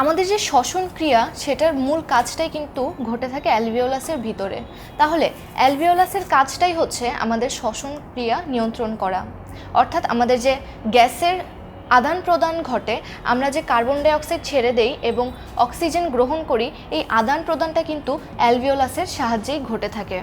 আমাদের যে শ্বসন ক্রিয়া, সেটার মূল কাজটাই কিন্তু ঘটে থাকে অ্যালভিওলাসের ভিতরে। তাহলে অ্যালভিওলাসের কাজটাই হচ্ছে আমাদের শ্বসন ক্রিয়া নিয়ন্ত্রণ করা। অর্থাৎ আমাদের যে গ্যাসের আদান প্রদান ঘটে, আমরা যে কার্বন ডাইঅক্সাইড ছেড়ে দেই এবং অক্সিজেন গ্রহণ করি, এই আদান প্রদানটা কিন্তু অ্যালভিওলাসের সাহায্যেই ঘটে থাকে।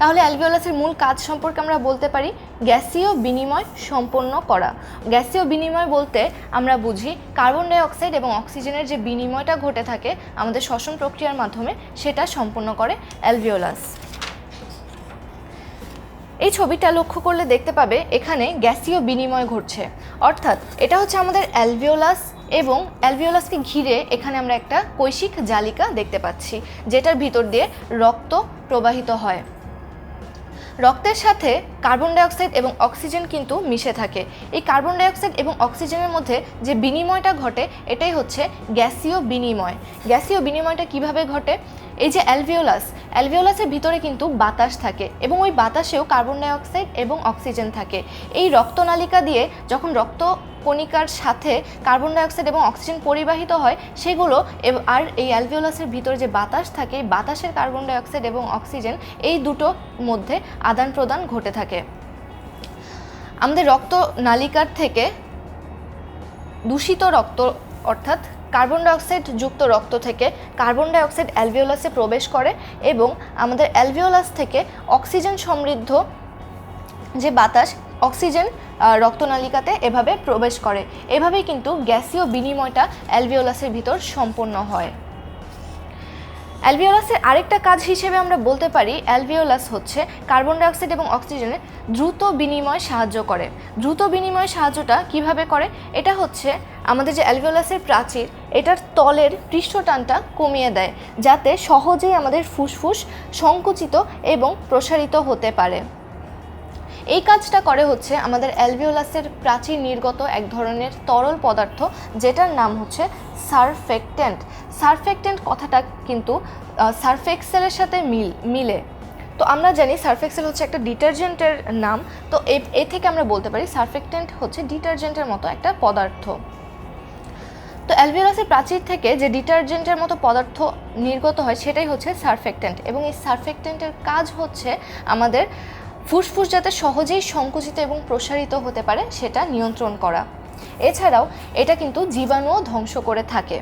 তাহলে অ্যালভিওলাসের মূল কাজ সম্পর্কে আমরা বলতে পারি গ্যাসীয় বিনিময় সম্পন্ন করা। গ্যাসীয় বিনিময় বলতে আমরা বুঝি কার্বন ডাই অক্সাইড এবং অক্সিজেনের যে বিনিময়টা ঘটে থাকে আমাদের শ্বসন প্রক্রিয়ার মাধ্যমে, সেটা সম্পন্ন করে অ্যালভিওলাস। এই ছবিটা লক্ষ্য করলে দেখতে পাবে এখানে গ্যাসীয় বিনিময় ঘটছে। অর্থাৎ এটা হচ্ছে আমাদের অ্যালভিওলাস এবং অ্যালভিওলাসকে ঘিরে এখানে আমরা একটা কৈশিক জালিকা দেখতে পাচ্ছি, যেটার ভিতর দিয়ে রক্ত প্রবাহিত হয়। রক্তের সাথে কার্বন ডাইঅক্সাইড এবং অক্সিজেন কিন্তু মিশে থাকে। এই কার্বন ডাইঅক্সাইড এবং অক্সিজেনের মধ্যে যে বিনিময়টা ঘটে, এটাই হচ্ছে গ্যাসীয় বিনিময়। গ্যাসীয় বিনিময়টা কীভাবে ঘটে? এই যে অ্যালভিওলাস, অ্যালভিওলাসের ভিতরে কিন্তু বাতাস থাকে এবং ওই বাতাসেও কার্বন ডাইঅক্সাইড এবং অক্সিজেন থাকে। এই রক্তনালিকা দিয়ে যখন রক্ত কণিকার সাথে কার্বন ডাইঅক্সাইড এবং অক্সিজেন পরিবাহিত হয়, সেগুলো আর এই অ্যালভিওলাসের ভিতরে যে বাতাস থাকে, বাতাসের কার্বন ডাইঅক্সাইড এবং অক্সিজেন, এই দুটো মধ্যে আদান প্রদান ঘটে থাকে। আমাদের রক্ত নালিকার থেকে দূষিত রক্ত, অর্থাৎ কার্বন ডাইঅক্সাইড যুক্ত রক্ত থেকে কার্বন ডাইঅক্সাইড অ্যালভিওলাসে প্রবেশ করে এবং আমাদের অ্যালভিওলাস থেকে অক্সিজেন সমৃদ্ধ যে বাতাস অক্সিজেন রক্তনালিকাতে এভাবে প্রবেশ করে। এভাবেই কিন্তু গ্যাসীয় বিনিময়টা অ্যালভিওলাসের ভিতর সম্পন্ন হয়। অ্যালভিওলাসের আরেকটা কাজ হিসেবে আমরা বলতে পারি, অ্যালভিওলাস হচ্ছে কার্বন ডাইঅক্সাইড এবং অক্সিজেনের দ্রুত বিনিময় সাহায্য করে। দ্রুত বিনিময় সাহায্যটা কীভাবে করে? এটা হচ্ছে আমাদের যে অ্যালভিওলাসের প্রাচীর, এটার তলের পৃষ্ঠটানটা কমিয়ে দেয়, যাতে সহজেই আমাদের ফুসফুস সংকুচিত এবং প্রসারিত হতে পারে। এই কাজটা করে হচ্ছে আমাদের অ্যালভিওলাসের প্রাচীর নির্গত এক ধরনের তরল পদার্থ, যেটার নাম হচ্ছে সারফেক্টেন্ট। সারফেক্টেন্ট কথাটা কিন্তু সারফেক্সেলের সাথে মিল, মিলে। তো আমরা জানি সারফেক্সেল হচ্ছে একটা ডিটারজেন্টের নাম, তো এ- থেকে আমরা বলতে পারি সারফেক্টেন্ট হচ্ছে ডিটারজেন্টের মতো একটা পদার্থ। তো অ্যালভিওলাসের প্রাচীর থেকে যে ডিটারজেন্টের মতো পদার্থ নির্গত হয়, সেটাই হচ্ছে সারফেক্টেন্ট। এবং এই সারফেক্টেন্টের কাজ হচ্ছে আমাদের ফুসফুস যাতে সহজেই সংকুচিত এবং প্রসারিত হতে পারে, সেটা নিয়ন্ত্রণ করা। এছাড়াও, এটা কিন্তু জীবাণুও ধ্বংস করে থাকে।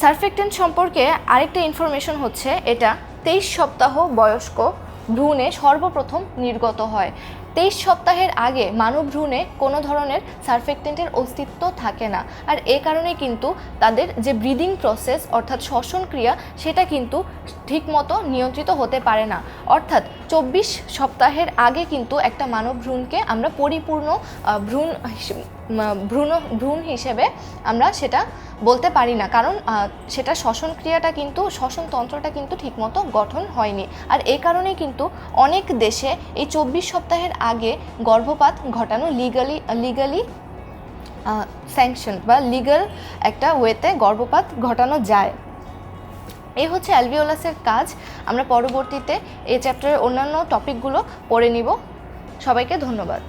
সারফেক্টেন্ট সম্পর্কে আরেকটা ইনফরমেশন হচ্ছে, এটা তেইশ সপ্তাহ বয়স্ক ভ্রূণে সর্বপ্রথম নির্গত হয়। তেইশ সপ্তাহের আগে মানব ভ্রূণে কোনো ধরনের সারফেক্টেন্টের অস্তিত্ব থাকে না। আর এ কারণে কিন্তু তাদের যে ব্রিদিং প্রসেস, অর্থাৎ শ্বসন ক্রিয়া, সেটা কিন্তু ঠিকমতো নিয়ন্ত্রিত হতে পারে না। অর্থাৎ চব্বিশ সপ্তাহের আগে কিন্তু একটা মানব ভ্রূণকে আমরা পরিপূর্ণ ভ্রূণ ভ্রূণ ভ্রূণ হিসেবে আমরা সেটা বলতে পারি না। কারণ সেটা শ্বসন ক্রিয়াটা কিন্তু, শ্বসন তন্ত্রটা কিন্তু ঠিকমতো গঠন হয়নি। আর এই কারণেই কিন্তু অনেক দেশে এই চব্বিশ সপ্তাহের আগে গর্ভপাত ঘটানো লিগালি লিগালি স্যাংশন বা লিগাল একটা ওয়েতে গর্ভপাত ঘটানো যায়। এই হচ্ছে অ্যালভিওলাসের কাজ। আমরা পরবর্তীতে এই চ্যাপ্টারের অন্যান্য টপিকগুলো পড়ে নিব। সবাইকে ধন্যবাদ।